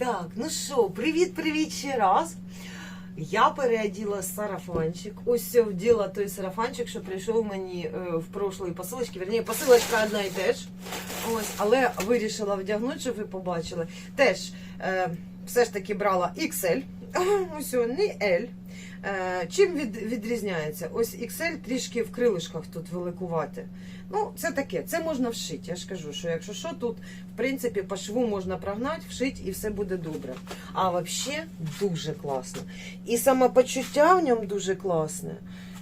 Так, ну що, привіт-привіт ще раз. Я переоділа сарафанчик. Ось вділа той сарафанчик, що прийшов мені е, в прошлої посилочки. Верні, посилочка одна і теж. Ось, але вирішила вдягнути, щоб ви побачили. Теж е, все ж таки брала XL. Ось не L. Е, чим від, відрізняється? Ось XL трішки в крилишках тут великувати. Ну, це таке, це можна вшити. Я ж кажу, що якщо що, тут, в принципі, по шву можна прогнати, вшити і все буде добре. А взагалі дуже класно. І самопочуття в ньому дуже класне.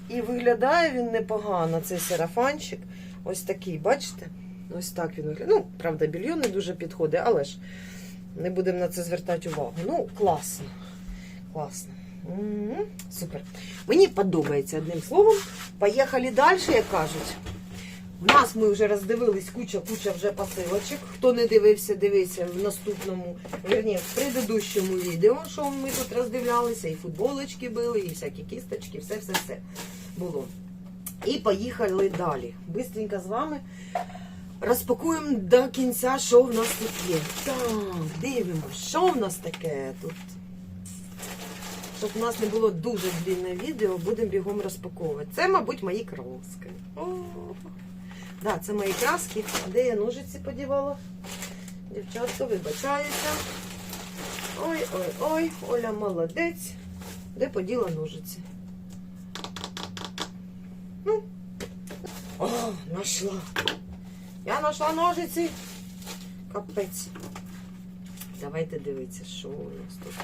І виглядає він непогано, цей сарафанчик. Ось такий, бачите? Ось так він виглядає. Ну, правда, більйон не дуже підходить, але ж не будемо на це звертати увагу. Ну, класно. Класно. М, Супер. Мені подобається одним словом. Поїхали далі, як кажуть. У нас ми вже роздивились куча-куча вже посилочок. Хто не дивився, дивися в наступному, верні, в предыдущому відео, що ми тут роздивлялися, і футболочки були, і всякі кісточки, все-все-все було. І поїхали далі. Бистренько з вами розпакуємо до кінця, що в нас тут є. Так, дивимося, що в нас таке тут. Щоб у нас не було дуже длинне відео, будемо бігом розпаковувати. Це, мабуть, мої краски. Да, це мої краски. Де я ножиці подівала? Дівчатка, вибачаюся. Ой, ой, ой, Оля молодець. Де поділа ножиці? Ну. О, нашла. Я знайшла ножиці. Капець. Давайте дивитися, що у нас тут.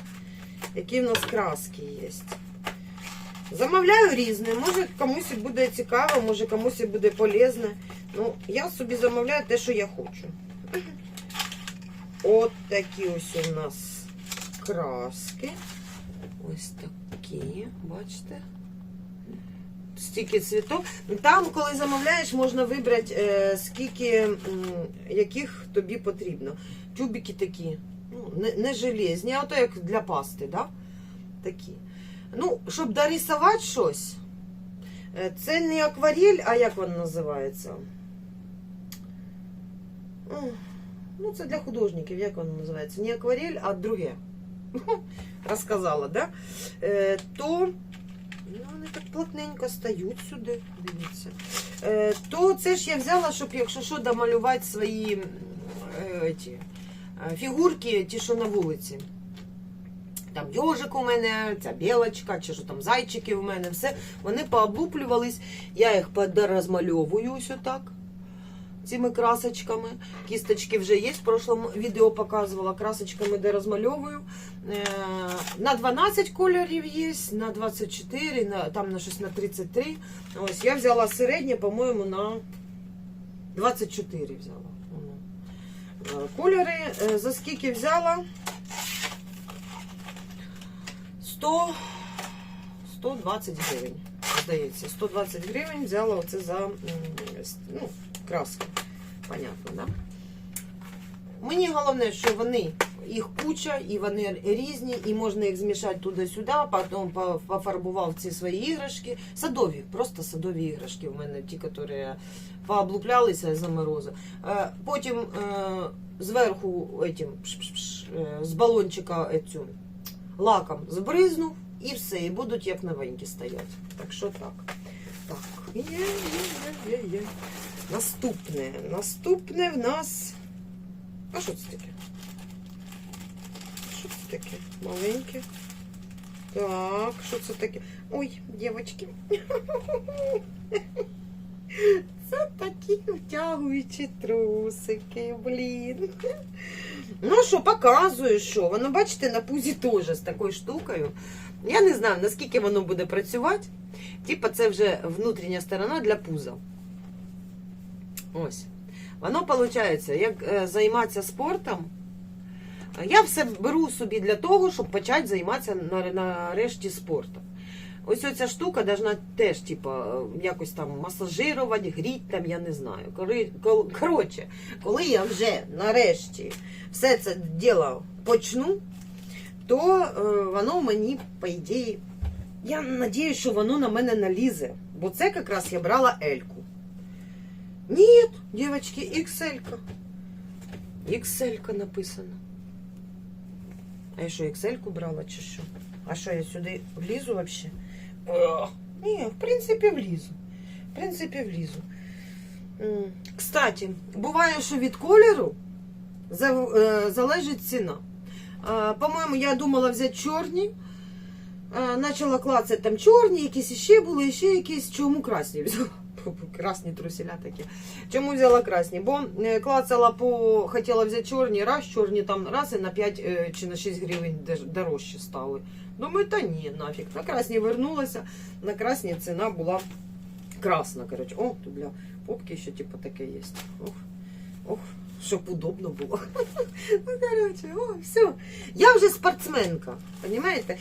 Які в нас краски є. Замовляю різне. Може комусь буде цікаво, може комусь і буде полезне. Ну, я собі замовляю те, що я хочу. От такі ось у нас краски. Ось такі, бачите? Стільки цвіток. Там, коли замовляєш, можна вибрати, е, скільки яких тобі потрібно. Тюбики такі. Не, не железні, а ото як для пасти, да? такі. Ну, щоб дорисувати щось, е, це не акварель, а як воно називається? Ну, це для художників, як воно називається? Не акварель, а друге. Розказала, да? Е, то ну, вони так плотненько стають сюди, дивіться. Е, то це ж я взяла, щоб, якщо що, домалювати свої е, ті, фігурки, ті, що на вулиці. Там йожик у мене, ця білочка, чи що там зайчики у мене, все. Вони пооблуплювались. Я їх подорозмальовую ось отак. Цими красочками. Кісточки вже є. В прошлому відео показувала красочками, де розмальовую. Е, На 12 кольорів є, на 24, на, там на щось на 33. Ось я взяла середнє, по-моєму, на 24 взяла. Кольори е, за скільки взяла? 100, 120 гривень. Здається, 120 гривень взяла оце за ну, краски. Понятно, да? Мені головне, що вони, їх куча, і вони різні, і можна їх змішати туди-сюди, потім пофарбував ці свої іграшки. Садові, просто садові іграшки у мене, ті, які пооблуплялися за морозу. Е, Потім е, зверху этим, е, з балончика цю, лаком збризнув і все, і будуть як новенькі стоять. Так що так. Так, є, є, є, є. Наступне. Наступне в нас. А що це таке? Таке? Маленьке. Так, що це таке? Ой, дівчатки. Це такі втягуючі трусики, блін. Ну що, показую, що. Воно, бачите, на пузі теж з такою штукою. Я не знаю, наскільки воно буде працювати. Типа, це вже внутрішня сторона для пуза. Ось. Воно виходить, як е, займатися спортом. Я все беру собі для того, щоб почати займатися нарешті спортом. Ось оця штука должна теж, типа, е, якось там масажирувати, гріти там, я не знаю. Коротше, коли я вже нарешті все це діло почну, то е, воно мені, по ідеї, я надіюсь, що воно на мене налізе. Бо це якраз я брала Ельку. Ні, дівчатки, XL. XL написано. А я що, Excel-ку брала чи що? А що, я сюди влізу взагалі? Ні, в принципі, влізу. В принципі, влізу. Кстати, буває, що від кольору е, залежить ціна. По-моєму, я думала взяти чорні. Начала клацати там чорні, якісь іще були, ще якісь. Чому красні взяла? Красні труселя такі. Чому взяла красні? Бо е, клацала по. Хотіла взяти чорні, раз, чорні там раз і на 5 е, чи на 6 гривень дорожче стали. Думаю, та ні, нафіг. На красні вернулася. На красні ціна була красна. Коротше. О, тут для попки ще типу таке є. Ох, ох, щоб удобно було. Ну, коротше, о, все. Я вже спортсменка, розумієте?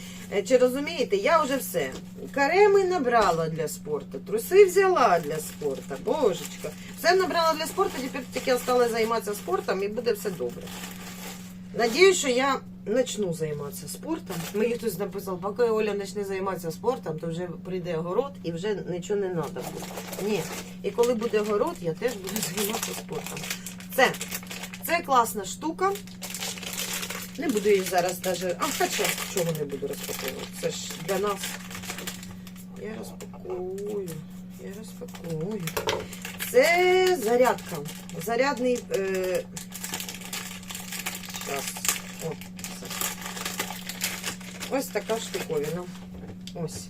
Чи розумієте, я вже все. Кареми набрала для спорту, труси взяла для спорту, божечка. Все набрала для спорту, тепер тільки стала займатися спортом і буде все добре. Надіюсь, що я почну займатися спортом. Мені хтось написав, поки Оля почне займатися спортом, то вже прийде город і вже нічого не треба буде. Ні. І коли буде город, я теж буду займатися спортом. Це, це класна штука. Не буду її зараз даже. А хоча чого не буду розпаковувати? Це ж для нас. Я розпакую. Я розпакую. Це зарядка. Зарядний. Е... Щас. О, все. Ось така штуковина. Ось.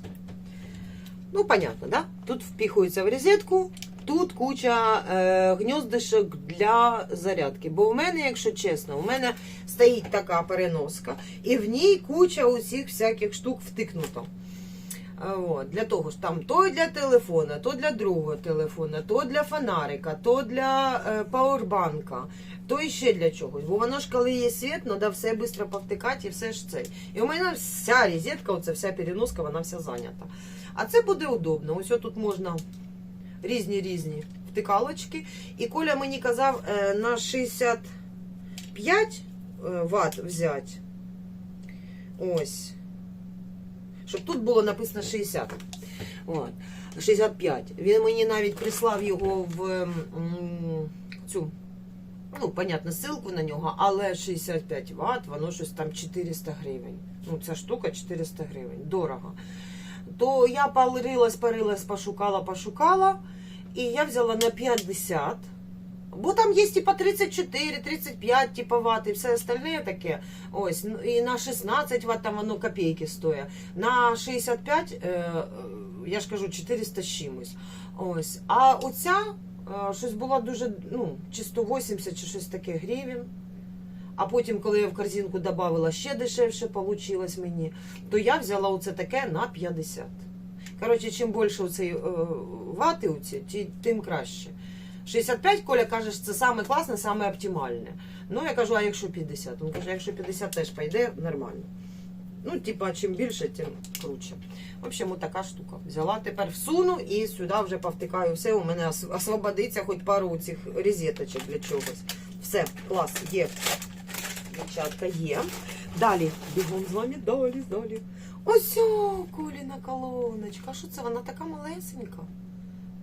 Ну, понятно, да? Тут впихується в розетку. Тут куча е, гніздишок для зарядки. Бо в мене, якщо чесно, у мене стоїть така переноска, і в ній куча усіх всяких штук втикнуто. От, для того ж там то для телефона, то для другого телефона, то для фонарика, то для е, пауербанка, то іще для чогось. Бо воно ж коли є світ, треба все швидко повтикати і все ж це. І у мене вся розетка, оця вся переноска, вона вся зайнята. А це буде удобно. Ось тут можна різні різні втикалочки. І Коля мені казав е, на 65 Вт взяти. Ось. Щоб тут було написано 60. От. 65. Він мені навіть прислав його в цю. Ну, понятно, ссылку на нього, але 65 Вт, воно щось там 400 гривень. Ну, ця штука 400 гривень. Дорого. То я парилась, парилась, пошукала, пошукала. І я взяла на 50. Бо там є типа 34, 35 типа ватт і все остальне таке. Ось, ну, і на 16 ватт там воно копійки стоїть. На 65, е, е, я ж кажу, 400 з чимось. Ось. А оця е, щось була дуже, ну, чи 180 чи щось таке гривень. А потім, коли я в корзинку додавала ще дешевше, вийшло мені, то я взяла оце таке на 50. Коротше, чим більше оцей е, вати, оці, тим краще. 65, Коля каже, що це саме класне, саме оптимальне. Ну, я кажу, а якщо 50? Він каже, якщо 50 теж пойде, нормально. Ну, типа, чим більше, тим круче. В общем, от така штука. Взяла, тепер всуну і сюди вже повтикаю все. У мене освободиться хоч пару цих розеточок для чогось. Все, клас, є. Дівчатка, є. Далі, бігом з вами, далі, далі. Ось о, Коліна колоночка. Що це? Вона така малесенька.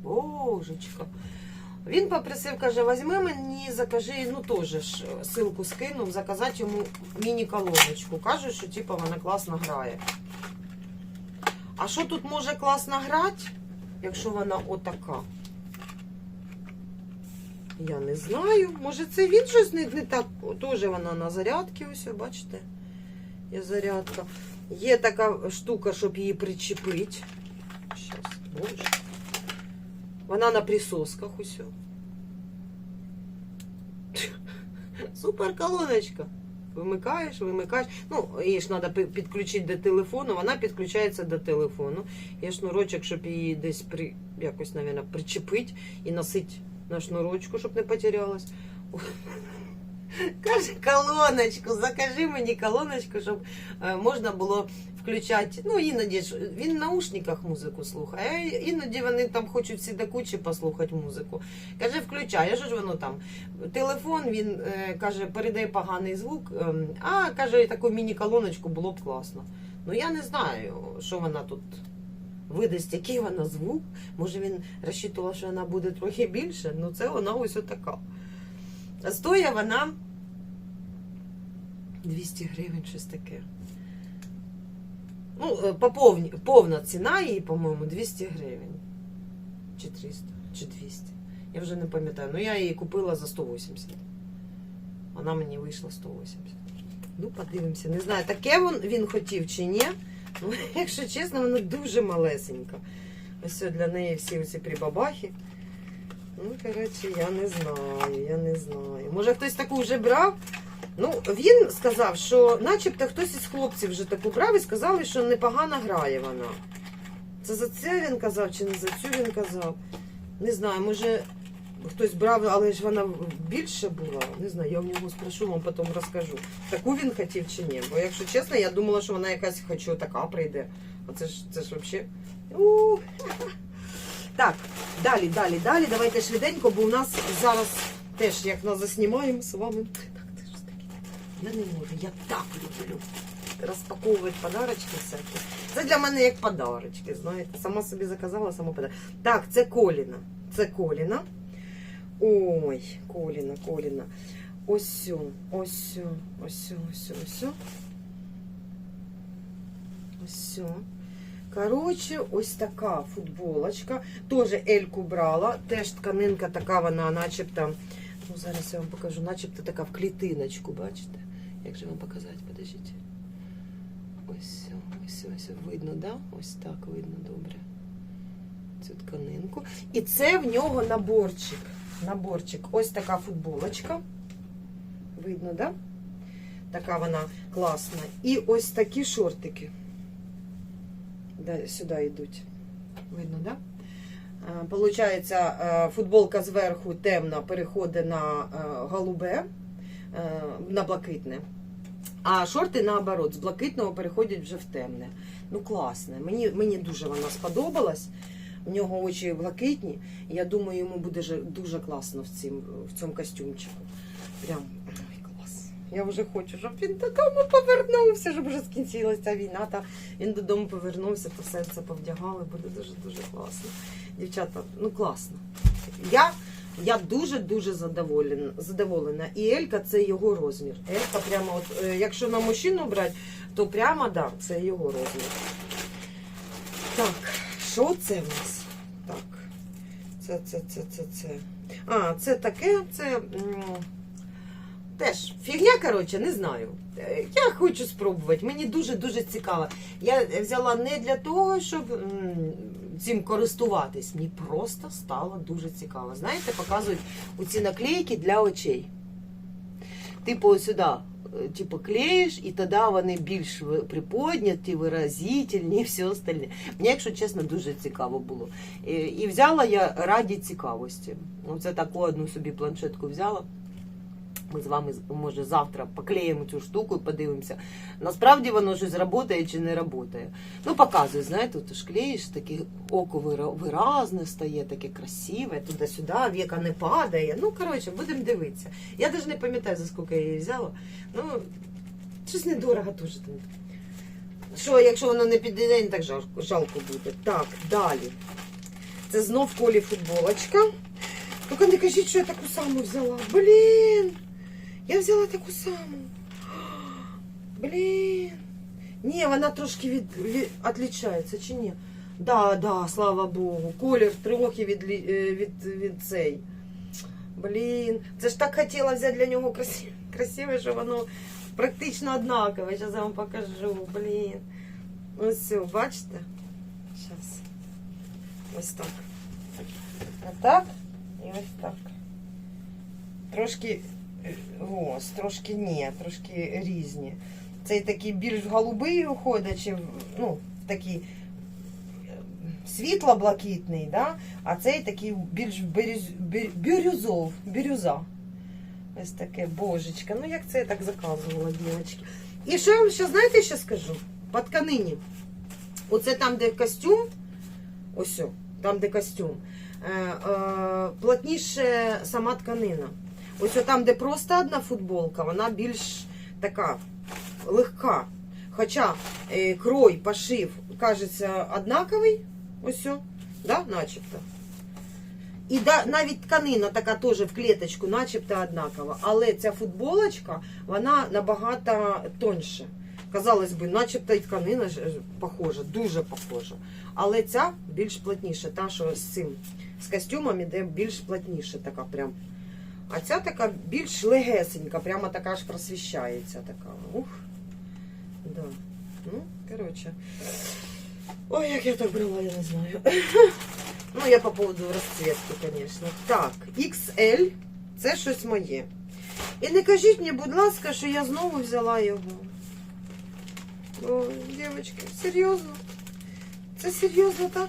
Божечка. Він попросив, каже, візьми мені, закажи, ну теж ж ссылку скинув, заказати йому міні-колоночку. Каже, що типу, вона класно грає. А що тут може класно грати, якщо вона отака? Я не знаю. Може це він щось не, не так. Теж вона на зарядці, ось, бачите? Є зарядка. Є така штука, щоб її причепити. Щас, боже. Вона на присосках усьо. Супер колоночка. Вимикаєш, вимикаєш. Ну, її ж треба підключити до телефону, вона підключається до телефону. Є шнурочок, щоб її десь при, якось, мабуть, причепити і носити на шнурочку, щоб не потерялась. Каже, колоночку, закажи мені колоночку, щоб е, можна було включати. Ну, іноді ж він в наушниках музику слухає, а іноді вони там хочуть всі до кучі послухати музику. Каже, включай, що ж воно там? Телефон він е, каже, передає поганий звук, ем, а каже, таку міні-колоночку було б класно. Ну я не знаю, що вона тут видасть, який вона звук. Може він розчитував, що вона буде трохи більше, ну це вона ось отака. Стоя вона 200 гривень, щось таке. Ну, е, повні, повна ціна її, по-моєму, 200 гривень. Чи 300, чи 200. Я вже не пам'ятаю. Ну, я її купила за 180. Вона мені вийшла 180. Ну, подивимося. Не знаю, таке він хотів чи ні. Ну, якщо чесно, вона дуже малесенька. Ось для неї всі оці прибабахи. Ну, коротше, я не знаю, я не знаю. Може хтось таку вже брав? Ну, він сказав, що начебто хтось із хлопців вже таку брав і сказали, що непогано грає вона. Це за це він казав, чи не за цю він казав. Не знаю, може хтось брав, але ж вона більше була. Не знаю, я в нього спрошу, вам потім розкажу. Таку він хотів чи ні. Бо, якщо чесно, я думала, що вона якась хочу така прийде. Оце ж це ж взагалі. Так, далі, далі, далі. Давайте швиденько, бо у нас зараз теж як нас заснімаємо з вами. Так, це ж таке. Я не можу, я так люблю розпаковувати подарочки всякі. Це для мене як подарочки, знаєте. Сама собі заказала, сама подарок. Так, це Коліна. Це Коліна. Ой, Коліна, Коліна. Ось ось ось ось ось. Ось. Коротше, ось така футболочка. Теж Ельку брала. Теж тканинка така, вона начебто. Ну, зараз я вам покажу, начебто така в клітиночку, бачите? Як же вам показати? Подождіть. Ось, ось, ось, видно, да? Ось так видно добре. Цю тканинку. І це в нього наборчик. Наборчик. Ось така футболочка. Видно, да? Така вона класна. І ось такі шортики. Сюди йдуть. Видно, да? Е, Получається, е, футболка зверху темна переходить на е, голубе, на блакитне. А шорти наоборот, з блакитного переходять вже в темне. Ну, класне. Мені, мені дуже вона сподобалась. У нього очі блакитні. Я думаю, йому буде дуже класно в, цім, в цьому костюмчику. Прям ой, клас. Я вже хочу, щоб він додому повернувся, щоб вже скінчилася війна. Та він додому повернувся, то все це повдягали. Буде дуже дуже класно. Дівчата, ну класно. Я я дуже-дуже задоволена. задоволена. І Елька це його розмір. Елька прямо, от, е, якщо на мужчину брати, то прямо да, це його розмір. Так, що це в нас? Це, це, це, це, це. А, це таке, це. Теж фігня, коротше, не знаю. Я хочу спробувати. Мені дуже-дуже цікаво. Я взяла не для того, щоб цим користуватись. Мені просто стало дуже цікаво. Знаєте, показують оці наклейки для очей. Типу, сюди, типу, клеїш, і тоді вони більш приподняті, виразительні все остальне. Мені, якщо чесно, дуже цікаво було. І, і взяла я раді цікавості. Оце таку одну собі планшетку взяла. Ми з вами, може, завтра поклеїмо цю штуку і подивимося. Насправді воно щось працює чи не працює. Ну, показує, знаєте, ж клеїш, таке око виразне стає, таке красиве, туди-сюди, віка не падає. Ну, коротше, будемо дивитися. Я навіть не пам'ятаю, за скільки я її взяла. Ну, щось недорого теж. там. Що, якщо воно не підійде, не так жалко, жалко буде. Так, далі. Це знов колі футболочка. Тільки не кажіть, що я таку саму взяла. Блін! Я взяла таку саму. Блін. Ні, вона трошки від, від, відлічається, чи ні? Да, да, слава Богу. Колір трохи від, від, від цей. Блін. Це ж так хотіла взяти для нього красиве, красиве що воно практично однакове. Зараз я вам покажу. Блін. Ось все, бачите? Зараз. Ось так. Отак і ось так. Трошки е, ось, трошки ні, трошки різні. Цей такий більш голубий уходить, чи ну, такий е, світло-блакитний, да? а цей такий більш бірюз, бір- бірюзов, бірюза. Ось таке, божечка. Ну як це я так заказувала, дівчатки. І що я вам ще, знаєте, що скажу? По тканині. Оце там, де костюм, ось, там, де костюм, е, е, плотніше сама тканина. Ось там, де просто одна футболка, вона більш така легка. Хоча е, крой, пошив, кажеться, однаковий, ось, да, начебто. І да, навіть тканина така теж в клеточку, начебто однакова. Але ця футболочка, вона набагато тоньше. Казалось би, начебто і тканина е, похожа, дуже похожа. Але ця більш плотніша, та, що з цим, з костюмом іде більш плотніша така прям. А ця така більш легесенька, прямо така ж просвіщається така. Ух. Да. Ну, коротше. Ой, як я так брала, я не знаю. Ну, я по поводу розцветки, звісно. Так, XL це щось моє. І не кажіть мені, будь ласка, що я знову взяла його. О, дівчатки, серйозно? Це серйозно так?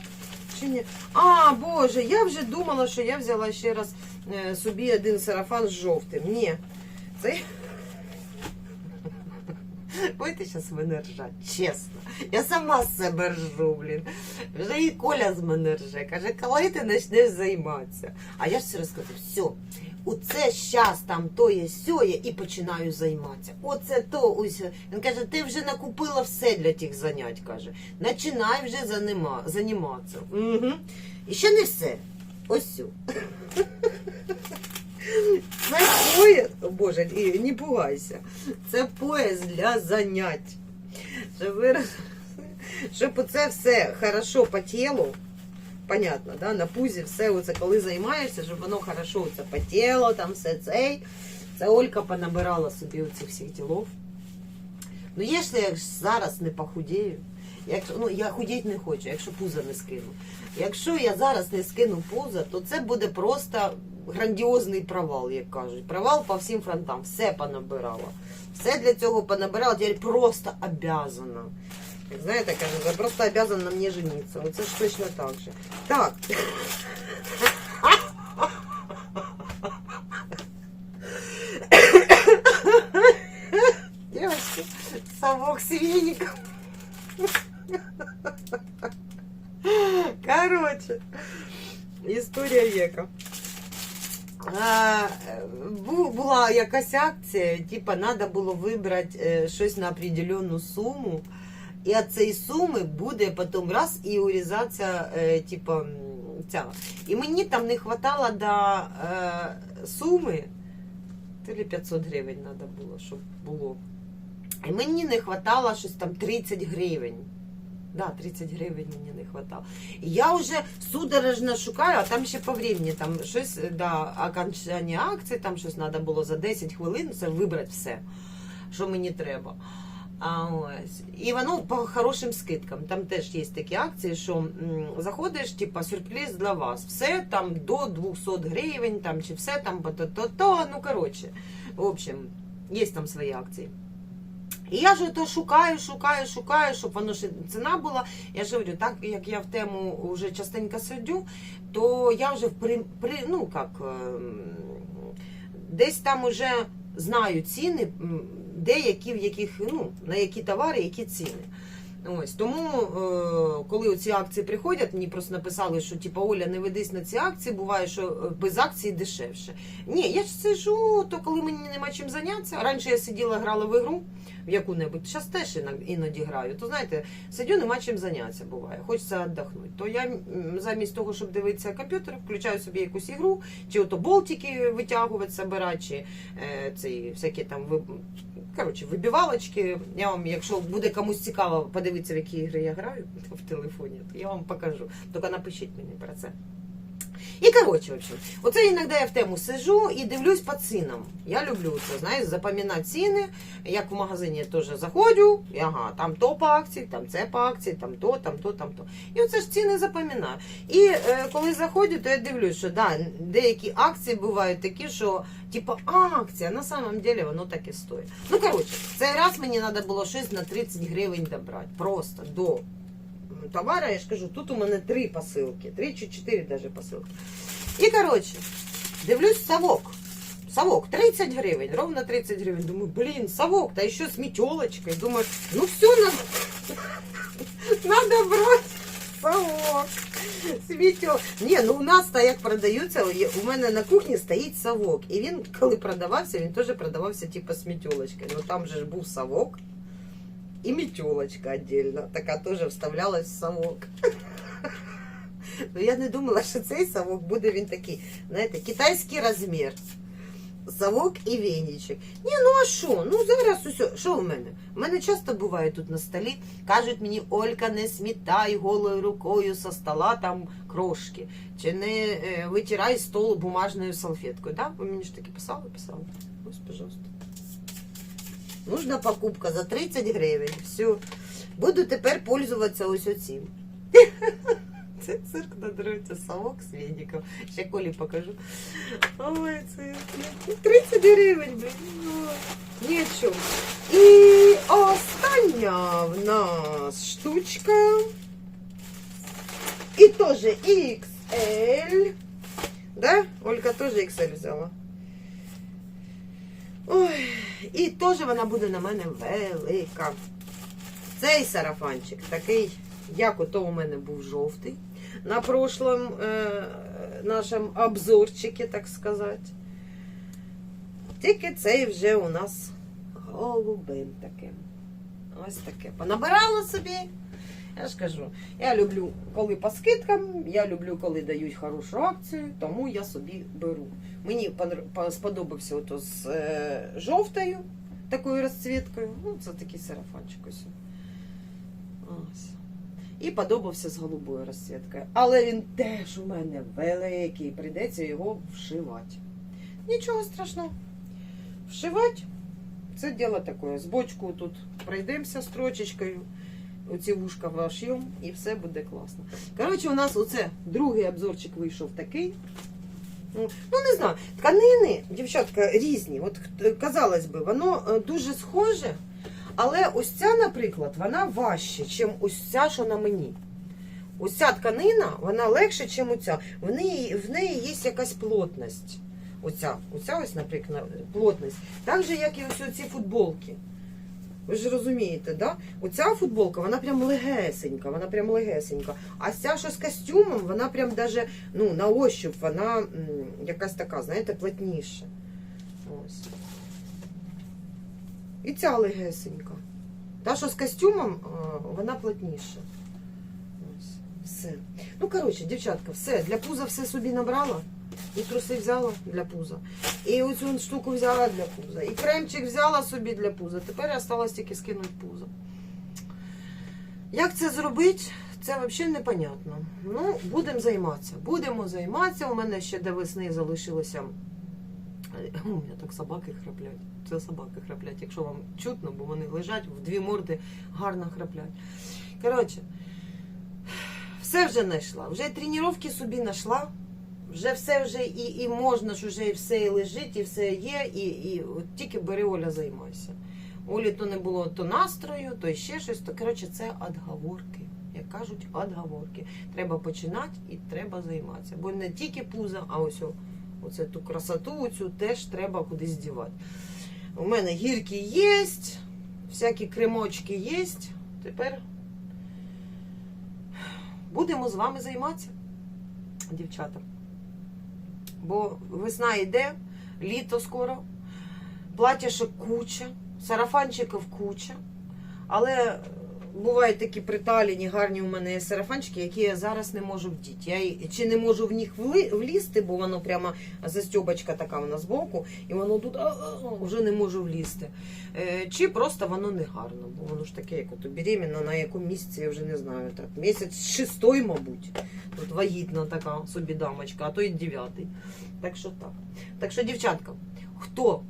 Чи ні? А, Боже, я вже думала, що я взяла ще раз собі один сарафан з жовтим. Ні. Це. Будете зараз мене ржати, чесно. Я сама з себе ржу, блін. Вже і Коля з мене рже. Каже, коли ти почнеш займатися. А я ж все розказую, все. Оце щас там то є сьоє і починаю займатися. Оце то ось. Він каже, ти вже накупила все для тих занять. каже. Починай вже занима, займатися. Угу. І ще не все. Ось все. Це пояс, о Боже, не пугайся. Це пояс для занять. Щоб, ви, щоб оце все хорошо по тілу, понятно, да? на пузі все оце, коли займаєшся, щоб воно хорошо оце по там все цей. Це Олька понабирала собі оцих всіх ділов. Ну, якщо я зараз не похудію, якщо, ну, я худіти не хочу, якщо пузо не скину. Якщо я зараз не скину пузо, то це буде просто грандіозний провал, як кажуть. Провал по всім фронтам. Все понабирала. Все для цього понабирала, тепер просто обязана. Знаєте, кажуть, я просто обязана на мені жениться. Оце ж точно так же. Так. Девочки, совок с. Короче, історія века. А, бу- була якась акція, типа, треба було вибрати щось на определенну суму. І від цієї суми буде потім раз і урізатися, е, типа, ця. І мені там не вистачало до суми, то ли 500 гривень треба було, щоб було. І мені не вистачало щось там 30 гривень. Да, 30 гривень мені не вистачало. Я вже судорожно шукаю, а там ще по времени, там щось до окончання акції, там щось треба було за 10 хвилин це вибрати все, що мені треба. А ось. І воно по хорошим скидкам. Там теж є такі акції, що заходиш, типа сюрприз для вас. Все там до 200 гривень, там чи все там то-то-то. Ну коротше, в общем, є там свої акції. І я ж то шукаю, шукаю, шукаю, щоб воно ще ціна була. Я ж говорю, так як я в тему вже частенько сидю, то я вже в при, при ну як, ем, десь там уже знаю ціни, деякі в яких, ну, на які товари, які ціни. Ось тому, е, коли ці акції приходять, мені просто написали, що типу, Оля, не ведись на ці акції, буває, що е, без акції дешевше. Ні, я ж сижу, то коли мені нема чим зайнятися. Раніше я сиділа, грала в ігру в яку-небудь, зараз теж іноді граю. То знаєте, сидю, нема чим зайнятися буває, хочеться віддохнути. То я замість того, щоб дивитися комп'ютер, включаю собі якусь ігру, чи ото болтики витягувати, собирати, чи е, ці всякі там коротше, вибивалочки. Я вам, якщо буде комусь цікаво подивитися, в які ігри я граю в телефоні, то я вам покажу. Тільки напишіть мені про це. І коротше, в общем, оце іноді я в тему сижу і дивлюсь по цінам. Я люблю це, знаєш, запам'ятати ціни. Як в магазині теж заходжу, і ага, там то по акції, там це по акції, там то, там то, там то. І оце ж ціни запам'ятаю. І е, коли заходжу, то я дивлюсь, що да, деякі акції бувають такі, що типу акція, на самом деле воно так і стоїть. Ну коротше, цей раз мені треба було щось на 30 гривень добрати. Просто до товара, я ж кажу, тут у мене три посилки, три чи чотири даже посилки. І коротше, дивлюсь совок. Совок 30 гривень, ровно 30 гривень. Думаю, блін, совок, та ще з метелочкою. Думаю, ну все, надо, надо брати совок. З метел- Ні, ну у нас так як продаються, є- у мене на кухні стоїть совок. І він, коли продавався, він теж продавався типу з метелочкою. Ну там же ж був совок. І метелочка отдельно, така теж вставлялась в совок. Ну я не думала, що цей совок буде він такий. Знаєте, китайський розмір. Совок і веничок. Ні, ну а що? Ну зараз усе. Що в мене? У мене часто буває тут на столі. Кажуть мені, Олька, не смітай голою рукою со стола там крошки. Чи не е, витирай стол бумажною салфеткою. Да? Ви мені ж таки писали? Писали. Ось, пожалуйста. Нужна покупка за 30 гривень. Все. Буду тепер пользуватися ось оцим. Це цирк на дороті, совок з веником. Ще Колі покажу. Ой, це 30 гривень, блін. Ой, Ні о чому. І остання в нас штучка. І теж XL. Да? Олька теж XL взяла. Ой, і теж вона буде на мене велика. Цей сарафанчик такий, як ото у мене був жовтий. На прошлом е, нашому обзорчикі, так сказати. Тільки цей вже у нас голубим таким. Ось таке. Понабирала собі. Я ж кажу, я люблю, коли по скидкам, я люблю, коли дають хорошу акцію, тому я собі беру. Мені сподобався ото з е, жовтою такою розцвіткою. Ну, це такий сарафанчик ось. Ось. І подобався з голубою розцвіткою. Але він теж у мене великий, прийдеться його вшивати. Нічого страшного. Вшивати це діло таке. З бочку тут пройдемося строчечкою. Оці вушка вошьємо і все буде класно. Коротше, у нас оце другий обзорчик вийшов такий. Ну, ну, не знаю, тканини, дівчатка, різні. От казалось би, воно е, дуже схоже, але ось ця, наприклад, вона важче, ніж ось ця, що на мені. Ось ця тканина, вона легше, ніж оця. В неї, в неї є якась плотність. Оця, оця ось, наприклад, плотність. Так же, як і ось ці футболки. Ви ж розумієте, да? Оця футболка, вона прям легесенька, вона прям легесенька. А ця, що з костюмом, вона прям даже, ну, на ощуп, вона м, якась така, знаєте, плотніша. Ось. І ця легесенька. Та, що з костюмом, вона плотніша. Ось. Все. Ну, коротше, дівчатка, все. Для пуза все собі набрала. І труси взяла для пуза. І оцю штуку взяла для пуза. І кремчик взяла собі для пуза. Тепер осталось тільки скинути пузо. Як це зробити? Це взагалі непонятно. Ну, будемо займатися. Будемо займатися. У мене ще до весни залишилося. У мене так собаки храплять. Це собаки храплять, якщо вам чутно, бо вони лежать в дві морди гарно храплять. Коротше, все вже знайшла. Вже тренування собі знайшла. Вже все вже і, і можна ж вже і все і лежить, і все є, і, і от тільки бери Оля займайся. Олі то не було то настрою, то ще щось. То коротше, це отговорки. Як кажуть, отговорки. Треба починати і треба займатися. Бо не тільки пузо, а ось оце ту красоту, цю теж треба кудись дівати. У мене гірки є, всякі кремочки є. Тепер будемо з вами займатися, дівчата. Бо весна йде, літо скоро, платяшок куча, сарафанчиків куча. Але бувають такі приталені, гарні у мене сарафанчики, які я зараз не можу вдіти. Я і- чи не можу в них влізти, бо воно прямо застьобочка така вона збоку, і воно тут вже не можу влізти. Е, Чи просто воно не гарно, бо воно ж таке, як ото беременна, на якому місяці, я вже не знаю. Так, місяць шестой, мабуть. Тут вагітна така собі дамочка, а то й дев'ятий. Так що так. Так що, дівчатка, хто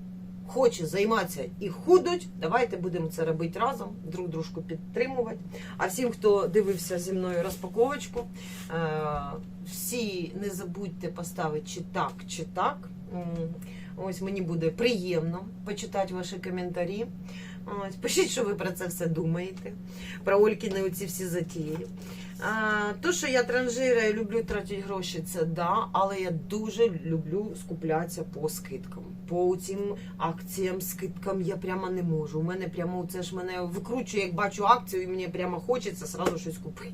хоче займатися і худуть, давайте будемо це робити разом, друг дружку підтримувати. А всім, хто дивився зі мною розпаковочку, е, всі не забудьте поставити чи так, чи так. Ось мені буде приємно почитати ваші коментарі. Ось, пишіть, що ви про це все думаєте. Про Олькіни оці всі затії. А, то, що я транжира і люблю тратити гроші, це да, але я дуже люблю скуплятися по скидкам. По цим акціям, скидкам я прямо не можу. У мене прямо це ж мене викручує, як бачу акцію, і мені прямо хочеться сразу щось купити.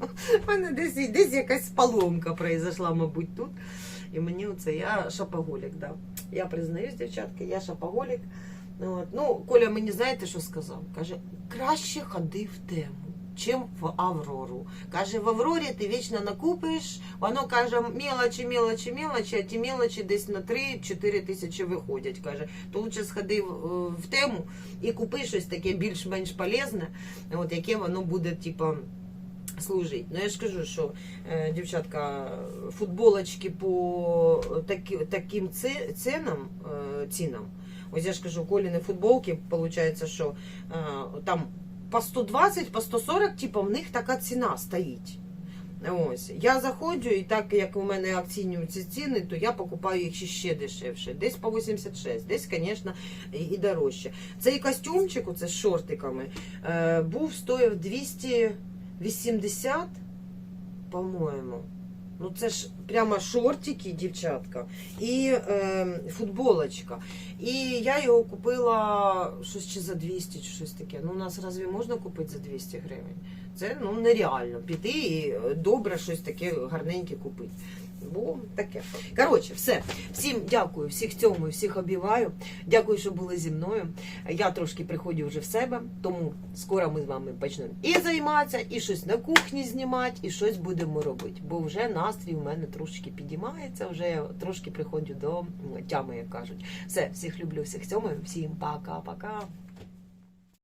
У мене десь, десь якась поломка произошла, мабуть, тут. І мені оце я шапоголік, да. Я признаюсь, дівчатки, я шапоголік. От. Ну, Коля мені знаєте, що сказав? Каже, краще ходи в тему. Чим в Аврору. Каже, в Аврорі ти вічно накупиш, воно каже, мелочі, мелочі, мелочі, а ті мелочі десь на 3-4 тисячі виходять. Каже, то лучше сходи в, в тему і купи щось таке більш-менш полезне, от яке воно буде, типа. Служить. Ну я ж кажу, що е, дівчатка, футболочки по такі, таким ці- цінам, е, цінам. Ось я ж кажу, коліни футболки, виходить, що там по 120, по 140, типу, в них така ціна стоїть. Ось. Я заходжу, і так як у мене акційні ці ціни, то я покупаю їх ще, дешевше. Десь по 86, десь, звісно, і і дорожче. Цей костюмчик, оце з шортиками, е, був стоїв 280, по-моєму. Ну це ж прямо шортики, дівчатка, і е, футболочка. І я його купила щось чи за 200, чи щось таке. Ну, у нас разві можна купити за 200 гривень? Це ну нереально піти і е, добре щось таке гарненьке купити. Бо таке. Коротше, все. Всім дякую, всіх цьому, всіх обіваю. Дякую, що були зі мною. Я трошки приходжу вже в себе, тому скоро ми з вами почнемо і займатися, і щось на кухні знімати, і щось будемо робити. Бо вже настрій у мене трошки підіймається, вже я трошки приходжу до тями, як кажуть. Все, всіх люблю, всіх цьому, всім пока-пока.